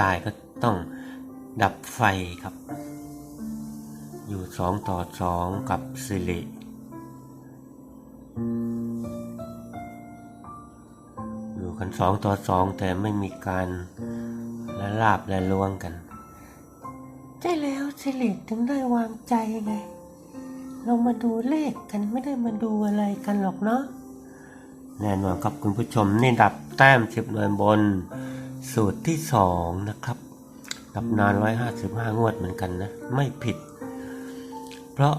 ตายก็ต้องดับไฟครับ อยู่สองต่อสองกับสิริอยู่กันสองต่อสองแต่ไม่มีการละลาบและลวงกัน ใช่แล้วสิริถึงได้วางใจไง เรามาดูเลขกันไม่ได้มาดูอะไรกันหรอกเนาะแน่นอนครับคุณผู้ชมนี่ดับแต้มสิบหน่วยบน สูตรที่สองนะครับดับนานร้อยหาสิบห้างวดเหมือนกันนะ ไม่ผิด เพราะ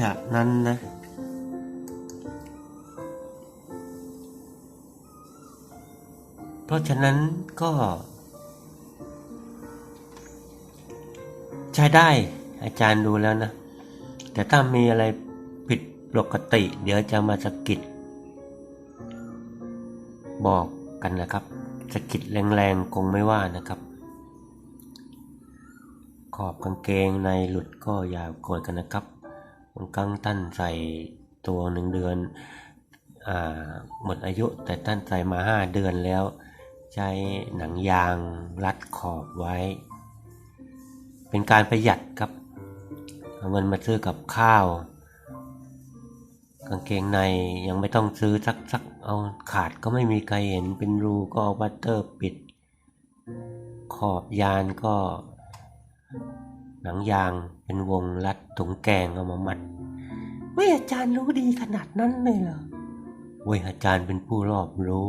จากนั้นนะ เพราะฉะนั้นก็ ใช้ได้อาจารย์ดูแล้วนะ แต่ถ้ามีอะไรผิดปกติ เดี๋ยวจะมาสะกิดบอกกันนะครับ สะกิดแรงๆคงไม่ว่านะครับ ขอบกางเกงในหลุดก็อย่าโกรธกันนะครับบางครั้งท่านใส่ตัวหนึ่งเดือนอหมดอายุแต่ท่านใส่มาห้าเดือนแล้ว ใช้หนังยางรัดขอบไว้ เป็นการประหยัดครับเอาเงินมาซื้อกับข้าว กางเกงในยังไม่ต้องซื้อสักสัก เอาขาดก็ไม่มีใครเห็นเป็นรูก็เอาบัตเตอร์ปิด ขอบยานก็ หนังยางเป็นวงรัดถุงแกงเอามามัดเว้ยอาจารย์รู้ดีขนาดนั้นเลยเหรอเว้ยอาจารย์เป็นผู้รอบรู้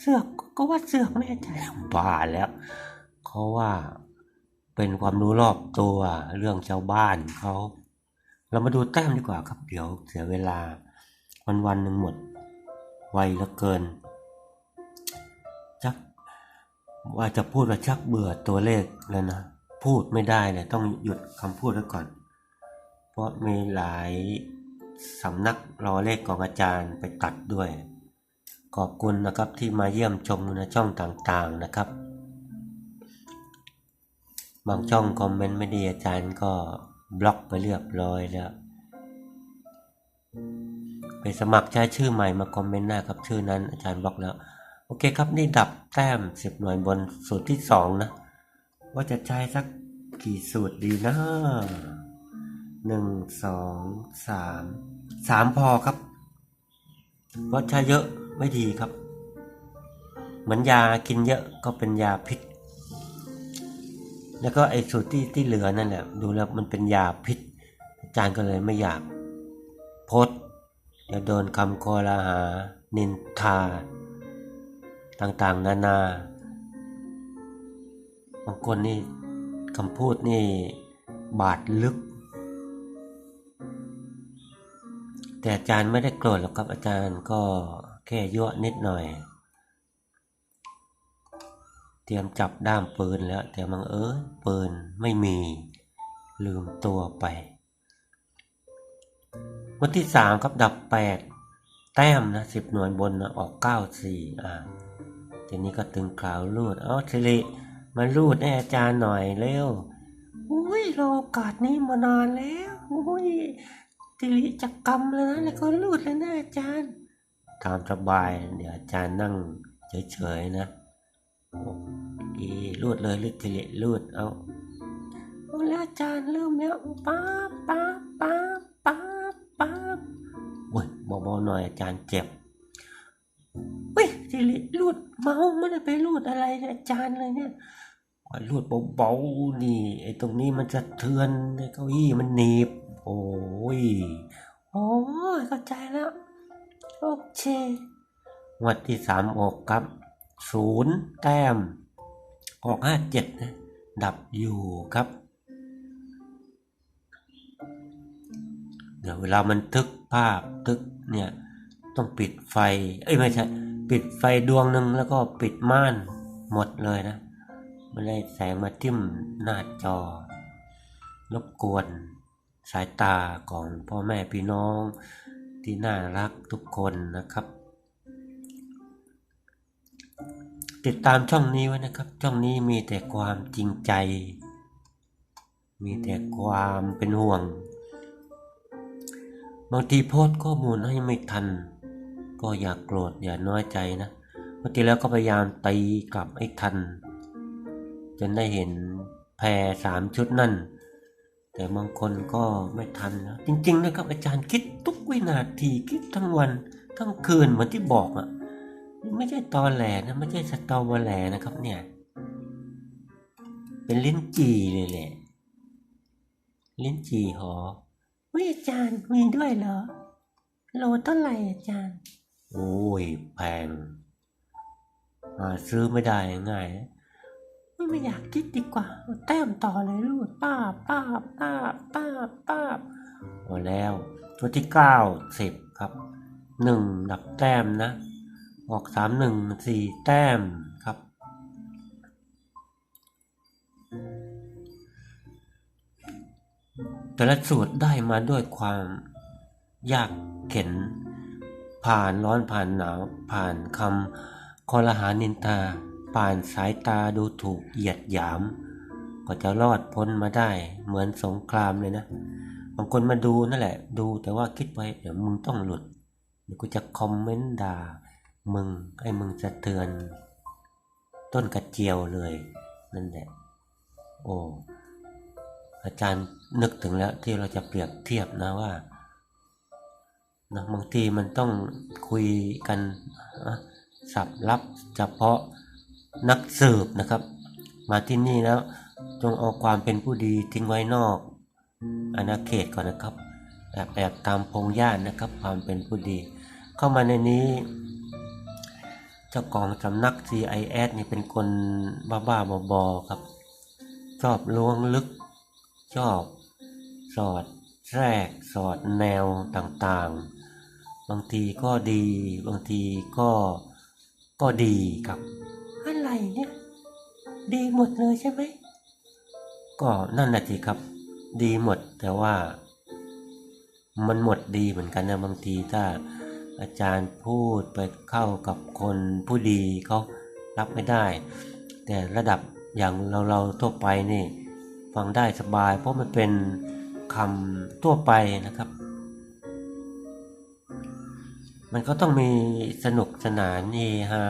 เสือกก็ว่าเสือกไม่อาจารย์บ้าแล้วเขาว่าเป็นความรู้รอบตัวเรื่องชาวบ้านเขา เรามาดูแต้มดีกว่าครับ เดี๋ยวเสียเวลาวันวันๆหนึ่งหมด ไวเหลือเกิน ชักว่าจะพูดว่าชักเบื่อตัวเลขแล้วนะ พูดไม่ได้เลยต้องหยุดคำพูดไว้ก่อน เพราะมีหลายสำนักรอเลขของอาจารย์ไปตัดด้วย ขอบคุณนะครับที่มาเยี่ยมชมในช่องต่างๆนะครับ บางช่องคอมเมนต์ไม่ดีอาจารย์ก็บล็อกไปเรียบร้อยแล้ว สมัครใช้ชื่อใหม่มาคอมเมนต์หน้าครับชื่อนั้นอาจารย์บล็อกแล้ว โอเคครับนี่ดับแต้มสิบหน่วยบนสูตรที่สองนะ ว่าจะใช้สักกี่สูตรดีนะหนึ่งสองสามสามพอครับเพราะใช้เยอะไม่ดีครับ เหมือนยากินเยอะก็เป็นยาพิษ แล้วก็ไอ้สูตรที่ที่เหลือนั่นแหละดูแล้วมันเป็นยาพิษ อาจารย์ก็เลยไม่อยากโพสต์ เดี๋ยวโดนคำคอรหา นินทา ต่างๆ นานาบางคนนี่คำพูดนี่บาดลึก แต่อาจารย์ไม่ได้โกรธหรอกครับอาจารย์ก็แค่ยั่วนิดหน่อย เตรียมจับด้ามปืนแล้ว แต่บังเอิญปืนไม่มีลืมตัวไป วันที่สามครับดับแปดแต้มนะสิบหน่วยบนนะออกเก้าสี่อ่าทีนี้ก็ตึงกล่าวรูด เอาสิริมารูดให้อาจารย์หน่อยเร็วอุ้ยรอโอกาสนี้มานานแล้วอุ้ยสิริจักกรรมแล้วนะแล้วก็รูดเลยนะอาจารย์ตามสบายเดี๋ยวอาจารย์นั่งเฉยๆนะอีรูดเลยลูดสิริรูดเอาเอาแล้วอาจารย์เริ่มแล้วป๊าป๊าป๊าป๊าป๊า เบาๆหน่อยอาจารย์เจ็บเฮ้ยสิริรูดเมาไม่ได้ไปรูดอะไรอาจารย์เลยเนี่ยรูดเบาๆนี่ไอ้ตรงนี้มันจะเทือนไอ้เก้าอี้มันหนีบ โอ้ยโอ้ยเข้าใจแล้วโอเคงวดที่สามออกครับศูนย์แต้มออกห้าเจ็ดนะดับอยู่ครับ เดี๋ยวเวลามันทึกภาพทึก เนี่ยต้องปิดไฟ เอ้ยไม่ใช่ ปิดไฟดวงหนึ่งแล้วก็ปิดม่านหมดเลยนะไม่ได้แสงมาทิ่มหน้าจอ รบกวนสายตาของพ่อแม่พี่น้องที่น่ารักทุกคนนะครับ ติดตามช่องนี้ไว้นะครับ ช่องนี้มีแต่ความจริงใจ มีแต่ความเป็นห่วง บางทีโพสข้อมูลให้ไม่ทัน ก็อย่ากโกรธอย่าน้อยใจนะบางทีแล้วก็พยายามตีกลับให้ทัน จนได้เห็นแพรสามชุดนั่น แต่บางคนก็ไม่ทันนะจริงๆนะครับอาจารย์คิดทุกวินาทีคิดทั้งวันทั้งคืนเหมือนที่บอกอะ่ะไม่ใช่ตอแหลนะไม่ใช่สตอเบอร์แหลนะครับเนี่ย เป็นลิ้นจี่เลยแหละลิ้นจี่หอ วิอาจารย์มีด้วยเหรอ โลเท่าไหร่อาจารย์ โอ้ยแพงหาซื้อไม่ได้ง่ายนะไม่ไม่อยากคิดดีกว่าเอาแต้มต่อเลยลูกป้าบป้าบป้าบป้าบป้าบพอแล้ว ตัวที่เก้าสิบครับหนึ่งดับแต้มนะ ออกสามหนึ่งสี่แต้ม แต่ละสูตรได้มาด้วยความยากเข็น ผ่านร้อนผ่านหนาว ผ่านคำคอรหานินตาผ่านสายตาดูถูกเหยียดหยาม ก็จะรอดพ้นมาได้เหมือนสงครามเลยนะ บางคนมาดูนั่นแหละ ดูแต่ว่าคิดไว้เดี๋ยวมึงต้องหลุดเดี๋ยวกูจะคอมเมนต์ด่ามึงให้มึงสะเทือน ต้นกระเจียวเลย นั่นแหละ โอ้ อาจารย์นึกถึงแล้วที่เราจะเปรียบเทียบนะว่านะบางทีมันต้องคุยกันสับลับเฉพาะนักสืบนะครับ มาที่นี่แล้วจงเอาความเป็นผู้ดีทิ้งไว้นอกอาณาเขตก่อนนะครับแอบแอบตามพงหญ้านะครับ ความเป็นผู้ดี เข้ามาในนี้ เจ้าของสำนัก CIS นี่เป็นคนบ้าๆบอๆครับ ชอบล้วงลึก ชอบ สอดแทรกสอดแนวต่างๆ บางทีก็ดี บางทีก็ก็ดีครับ อะไรเนี่ย ดีหมดเลยใช่ไหม ก็นั่นน่ะสิครับ ดีหมดแต่ว่า มันหมดดีเหมือนกันนะบางทีถ้าอาจารย์พูดไปเข้ากับคนผู้ดีเขารับไม่ได้ แต่ระดับอย่างเราเราทั่วไปนี่ ฟังได้สบาย เพราะมันเป็นคำทั่วไปนะครับ มันก็ต้องมีสนุกสนานเฮฮา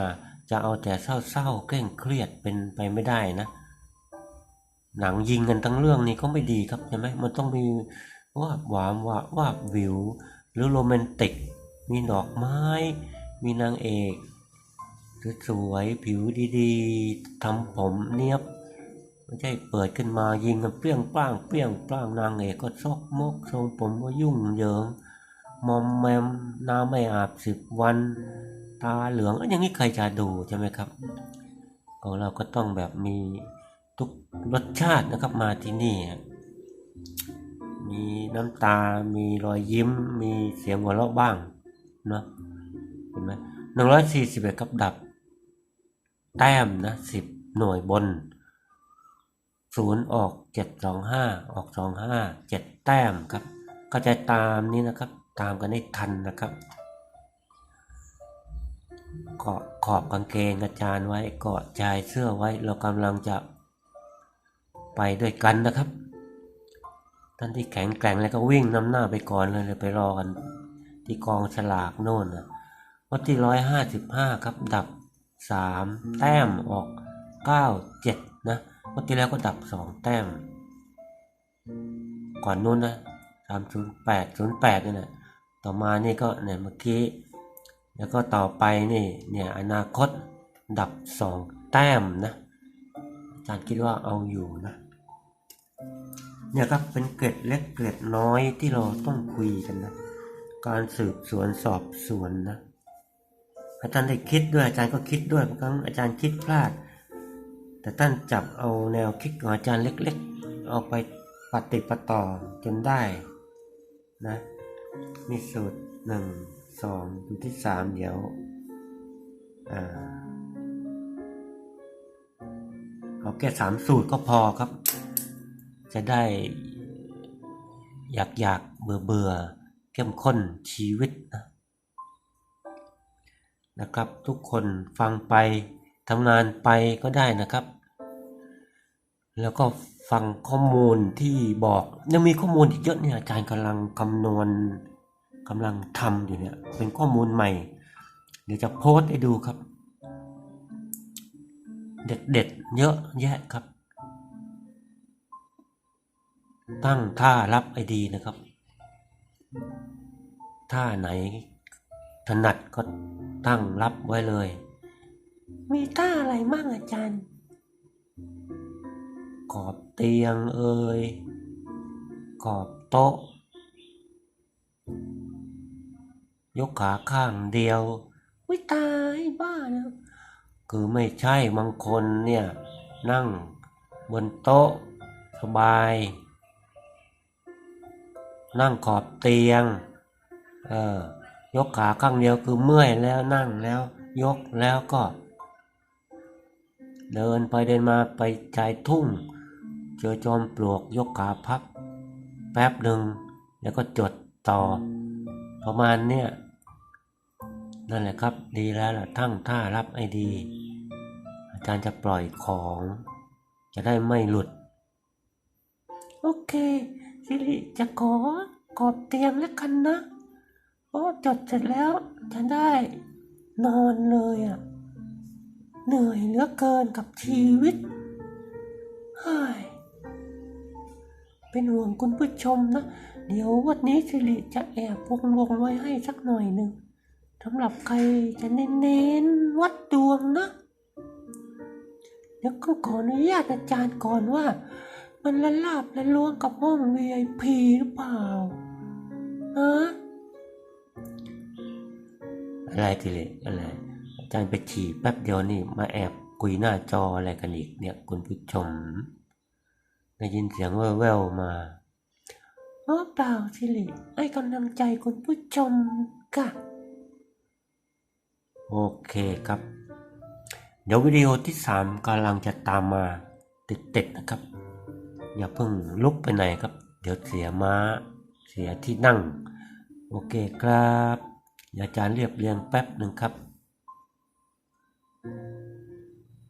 จะเอาแต่เศร้าๆเคร่งเครียดเป็นไปไม่ได้นะ หนังยิงกันทั้งเรื่องนี้ก็ไม่ดีครับใช่ไหมมันต้องมีวาบหวามวาบวาบวิว หรือโรแมนติก มีดอกไม้ มีนางเอกสวยผิวดีๆทำผมเนียบ ไม่ใช่เปิดขึ้นมายิงกันเปรี้ยงป้างเปรี้ยงป้างนางเอกก็ซอกมกทรงผมก็ยุ่งเหยิงมอมแมมน้ำไม่อาบสิบวัน ตาเหลืองอย่างนี้ใครจะดูใช่ไหมครับ ของเราก็ต้องแบบมีทุกรสชาตินะครับมาที่นี่มีน้ำตา มีรอยยิ้ม มีเสียงหัวเราะบ้างเนาะเห็นไหมหนึ่งร้อยสี่สิบเอ็ดกับดับ แต้มนะสิบหน่วยบน ศูนย์ออกเจ็ดสองห้าออกสองห้าเจ็ดแต้มครับ ก็จะตามนี้นะครับ ตามกันให้ทันนะครับเกาะขอบกางเกงอาจารย์ไว้เกาะชายเสื้อไว้เรากำลังจะไปด้วยกันนะครับ ท่านที่แข็งแกร่งแล้วก็วิ่งนำหน้าไปก่อนเลยเลยไปรอกันที่กองฉลากโน่นนะวันที่ร้อยห้าสิบห้าครับดับสามแต้มออกเก้าเจ็ดนะ วันที่แล้วก็ดับสองแต้ม ก่อนนู้นนะสามศูนย์แปดศูนย์แปดนี่นะต่อมานี่ก็เนี่ยเมื่อกี้ แล้วก็ต่อไปนี่เนี่ยอนาคตดับสองแต้มนะอาจารย์คิดว่าเอาอยู่นะเนี่ยครับเป็นเกร็ดเล็กเกร็ดน้อยที่เราต้องคุยกันนะ การสืบสวนสอบสวนนะ อาจารย์ได้คิดด้วยอาจารย์ก็คิดด้วยบางครั้งอาจารย์คิดพลาด แต่ท่านจับเอาแนวคิดของอาจารย์เล็กๆ เอาไปปฏิปต่อจนได้นะมีสูตรหนึ่งสองดูที่สามเดี๋ยวอเอาแค่สามสูตรก็พอครับ จะได้อยากอยากเบื่อเบื่อเข้มข้นชีวิตนะนะครับ ทุกคนฟังไปทำงานไปก็ได้นะครับ แล้วก็ฟังข้อมูลที่บอก ยังมีข้อมูลอีกเยอะเนี่ยอาจารย์กำลังคำนวณกำลังทำอยู่เนี่ย เป็นข้อมูลใหม่ เดี๋ยวจะโพสต์ให้ดูครับ เด็ดๆเยอะแยะครับ ตั้งท่ารับไอดีนะครับ ท่าไหนถนัดก็ตั้งรับไว้เลย มีท่าอะไรมั่งอาจารย์ ขอบเตียงเอ่ยขอบโต๊ะ ยกขาข้างเดียววิตายบ้านะคือไม่ใช่บางคนเนี่ย นั่งบนโต๊ะ สบาย นั่งขอบเตียง เออยกขาข้างเดียวคือเมื่อยแล้วนั่งแล้ว ยกแล้วก็ เดินไปเดินมาไปชายทุ่ง เจอจอมปลวกยกขาพับ แป๊บหนึ่งแล้วก็จดต่อ ประมาณเนี้ยนั่นแหละครับดีแล้วล่ะทั้งท่ารับไอดี อาจารย์จะปล่อยของ จะได้ไม่หลุด โอเคสิริจะขอกอบเตียงแล้วกันนะเพราะจดเสร็จแล้วจะได้นอนเลยอะ เหนื่อยเหลือเกินกับชีวิตเฮ้ย เป็นห่วงคุณผู้ชมนะ เดี๋ยววันนี้สิริจะแอบวงวงไว้ให้สักหน่อยหนึ่งสำหรับใครจะเน้นๆวัดดวงนะเดี๋ยวก็ขออนุญาตอาจารย์ก่อนว่า มันละลาบละล้วงกับห้อง VIP หรือเปล่าฮะอะไรทีเลยอะไรอาจารย์ไปฉี่แป๊บเดียวนี่มาแอบคุยหน้าจออะไรกันอีกเนี่ยคุณผู้ชม ได้ยินเสียงแว่วๆมาอ๋อเปล่าสิริให้กำลังใจคุณผู้ชมค่ะโอเคครับ เดี๋ยววิดีโอที่สามกำลังจะตามมาติดๆนะครับ อย่าเพิ่งลุกไปไหนครับ เดี๋ยวเสียม้า เสียที่นั่ง โอเคครับอาจารย์เรียบเรียงแป๊บหนึ่งครับ